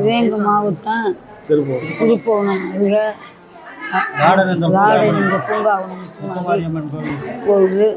மாவட்டம் திருப்பூர் திருப்போணம் மாரியம்மன் கோவில் கோவில்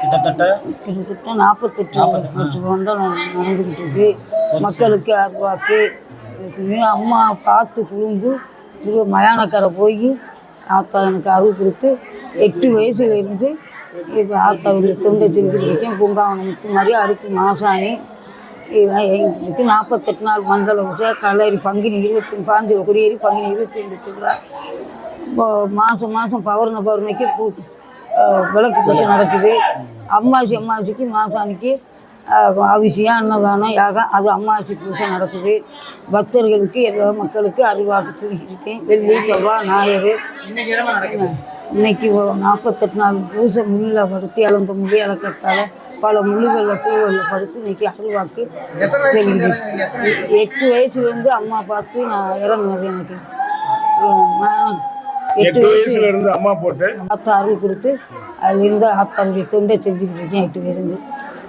கிட்டத்தட்ட கிட்டத்தட்ட நாற்பத்தெட்டு வருஷம் தான் நடந்துக்கிட்டு இருக்கு மக்களுக்கு அருவாக்கு அம்மா பார்த்து குளிந்து திரு மயானக்கரை போய் ஆத்தா எனக்கு அருள் கொடுத்து எட்டு வயசுல இருந்து இப்போ ஆத்தாவுடைய தொண்டை செஞ்சுட்டு இருக்கேன். பூங்காவனம் முத்து மாதிரி அடுத்து மாசாணி இது நாற்பத்தெட்டு நாள் மண்டல பூஜை கல்லறி பங்குனி இருபத்தி பாஞ்சு குடியேறி பங்குனி இருபத்தி ரெண்டு திருவிழா இப்போ மாதம் மாதம் பௌர்ண பௌர்ணமிக்கு பூ விளக்கு பூஜை நடக்குது. அம்மாசி அம்மாசிக்கு மாசாணிக்கு அஹ், அன்னதானம் யாகம் அது அம்மாசி பூஜை நடக்குது. பக்தர்களுக்கு எல்லா மக்களுக்கு அறிவாக்கு சொல்லியிருக்கேன் வெள்ளி செவ்வாய் ஞாயிறு. இன்னைக்கு நாற்பத்தெட்டு நாள் பூசை முள்ளில் படுத்து இழந்த முடி இழக்கத்தால் பல முள்ளுகளில் பூவில் படுத்து இன்னைக்கு அருள்வாக்கு எட்டு வயசுலேருந்து அம்மா பார்த்து நான் இறங்குனது எனக்கு. எட்டு வயசுல இருந்து அம்மா போட்டு ஆத்தா அருள் கொடுத்து அதுலேருந்து ஆத்தாருடைய தொண்டை செஞ்சுக்கிட்டு இருக்கேன் எட்டு அதோட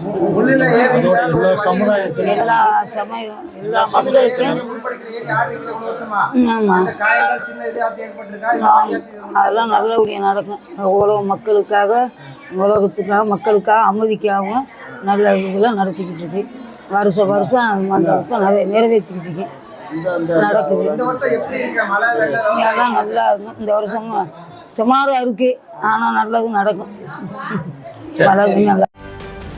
எல்லா சமுதாயத்திலும் எல்லா சமயம் எல்லா மக்களுக்கும் அதெல்லாம் நல்லபடியாக நடக்கும். உலக மக்களுக்காக உலகத்துக்காக மக்களுக்காக அமைதிக்காகவும் நல்ல இதெல்லாம் நடத்திக்கிட்டு இருக்கு. வருஷம் வருஷம் மண்டபத்தை நிறைய நிறைவேற்றிக்கிட்டு இருக்கேன் நடக்குது. அதெல்லாம் நல்லா இருக்கும். இந்த வருஷம் சுமாராக இருக்குது ஆனால் நல்லது நடக்கும். நல்லது நல்லா